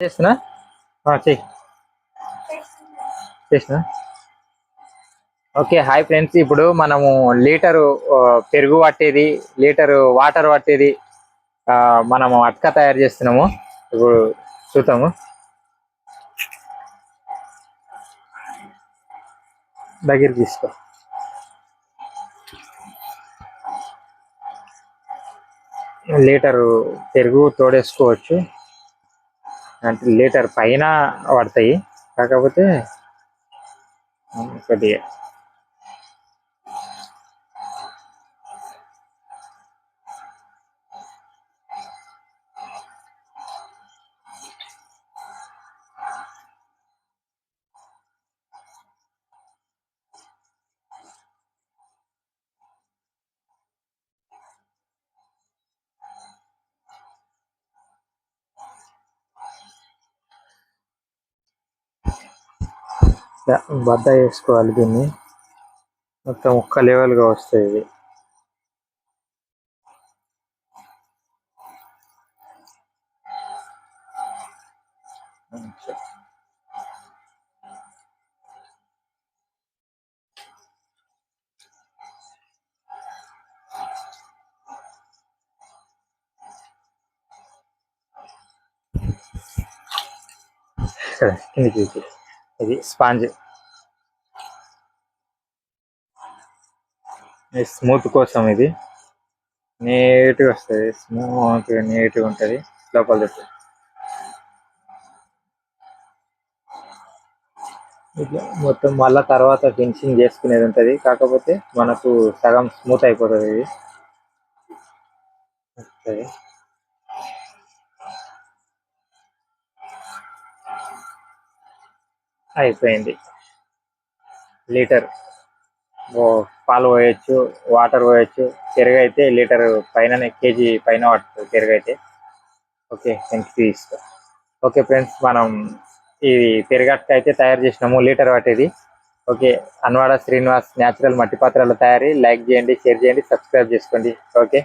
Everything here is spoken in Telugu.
చేస్తున్నా? ఆ, చెయ్యి చేసిన ఓకే హాయ్ ఫ్రెండ్స్. ఇప్పుడు మనము లీటరు పెరుగు పట్టేది లీటరు వాటర్ పట్టేది మనము అట్క తయారు చేస్తున్నాము. ఇప్పుడు చూద్దాము. దగ్గర తీసుకో. లీటరు పెరుగు తోడేసుకోవచ్చు. అంటే లీటర్ పైన పడతాయి. కాకపోతే కొద్దిగా ఇలా బద్ద వేసుకోవాలి దీన్ని మొత్తం ఒక్క లెవెల్గా వస్తాయి ఇది సరే కిందికి ఇది. స్పాంజ్. స్మూత్ కోసం ఇది. నీట్గా వస్తుంది. స్మూత్గా నీట్గా ఉంటుంది. లోపల దొరుకుతుంది ఇట్లా మొత్తం మళ్ళా తర్వాత ఫినిషింగ్ చేసుకునేది ఉంటుంది. కాకపోతే మనకు సగం స్మూత్ అయిపోతుంది ఇది. అయిపోయింది. లీటర్ ఓ పాలు పోయొచ్చు వాటర్ పోయొచ్చు పెరుగు అయితే లీటర్ పైన కేజీ పైన పడుతుంది పెరుగు ఓకే థ్యాంక్ తీసుకో ఓకే ఫ్రెండ్స్ మనం ఇది పెరుగట్ట అయితే తయారు చేసినాము లీటర్ పట్టేది. ఓకే అన్వాడ శ్రీనివాస్ న్యాచురల్ మట్టి పాత్రల తయారీ. లైక్ చేయండి షేర్ చేయండి సబ్స్క్రైబ్ చేసుకోండి. ఓకే.